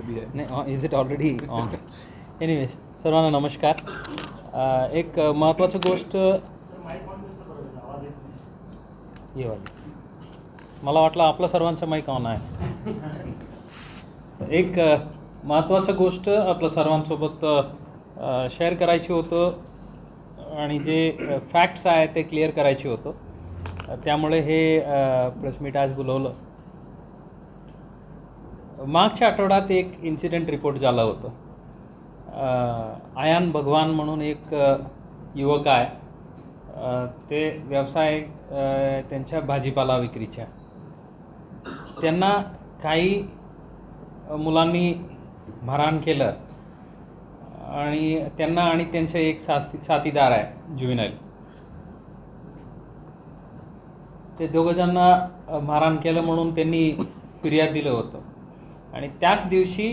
भी है। नाही is it already on anyways सर्वांना नमस्कार। एक महत्त्वाची गोष्ट ये मला वाटलं आपलं सर्वांचं माईक ऑन आहे. एक अ, महत्त्वाचं गोष्ट आपलं सर्वांसोबत शेअर करायची होतं आणि जे फॅक्ट्स आहे ते क्लिअर करायचे होतं. त्यामुळे हे प्रेस मीट आज बोलवलं. मागच्या आठवड्यात एक इन्सिडेंट रिपोर्ट झालं होतं. आयान भगवान म्हणून एक युवक आहे. ते व्यवसाय त्यांच्या भाजीपाला विक्रीच्या. त्यांना काही मुलांनी मारहाण केलं. आणि त्यांना आणि त्यांचे एक साथी साथीदार आहे जुविनाईल ते दोघंजणांना मारहाण केलं म्हणून त्यांनी फिर्याद दिलं होतं. आणि त्याच दिवशी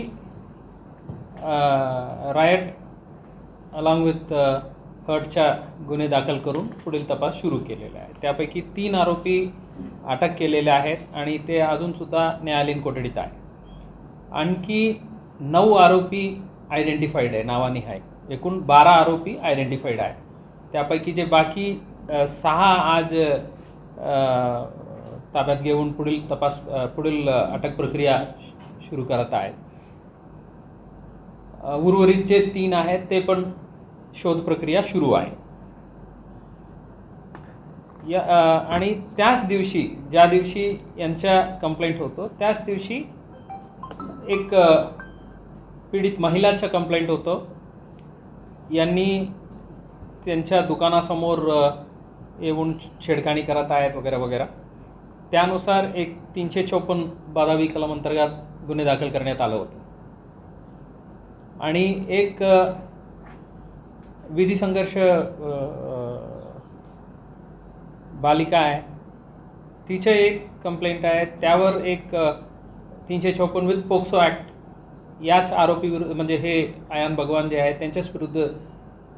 रायट अलॉंग विथ हर्टच्या गुन्हे दाखल करून पुढील तपास सुरू केलेला आहे. त्यापैकी तीन आरोपी अटक केलेले आहेत आणि ते अजूनसुद्धा न्यायालयीन कोठडीत आहे आणखी नऊ आरोपी आयडेंटिफाईड आहे नावाने आहे एकूण बारा आरोपी आयडेंटिफाईड आहे त्यापैकी जे बाकी सहा आज ताब्यात घेऊन पुढील तपास पुढील अटक प्रक्रिया सुरू करत आहेत. उर्वरित जे तीन आहेत ते पण शोध प्रक्रिया सुरू आहे. या आणि त्याच दिवशी ज्या दिवशी यांच्या कंप्लेंट होतो त्याच दिवशी एक पीडित महिलाचं कंप्लेंट होतं. यांनी त्यांच्या दुकानासमोर येऊन छेडखाणी करत आहेत वगैरे वगैरे. त्यानुसार एक तीनशे चौपन्न बादावी कलम अंतर्गत गुन्हे दाखल करण्यात आलं होतं. आणि एक विधी संघर्ष बालिका आहे. तिचं एक कंप्लेंट आहे. त्यावर एक तीनशे चौपन्न विथ पोक्सो ॲक्ट याच आरोपी विरुद्ध म्हणजे हे आयान भगवान जे आहे त्यांच्याच विरुद्ध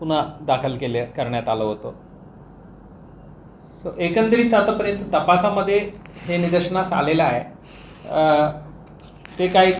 पुन्हा दाखल केले करण्यात आलं होतं. सो एकंदरीत आतापर्यंत तपासामध्ये हे निदर्शनास आलेलं आहे. अ, ते काही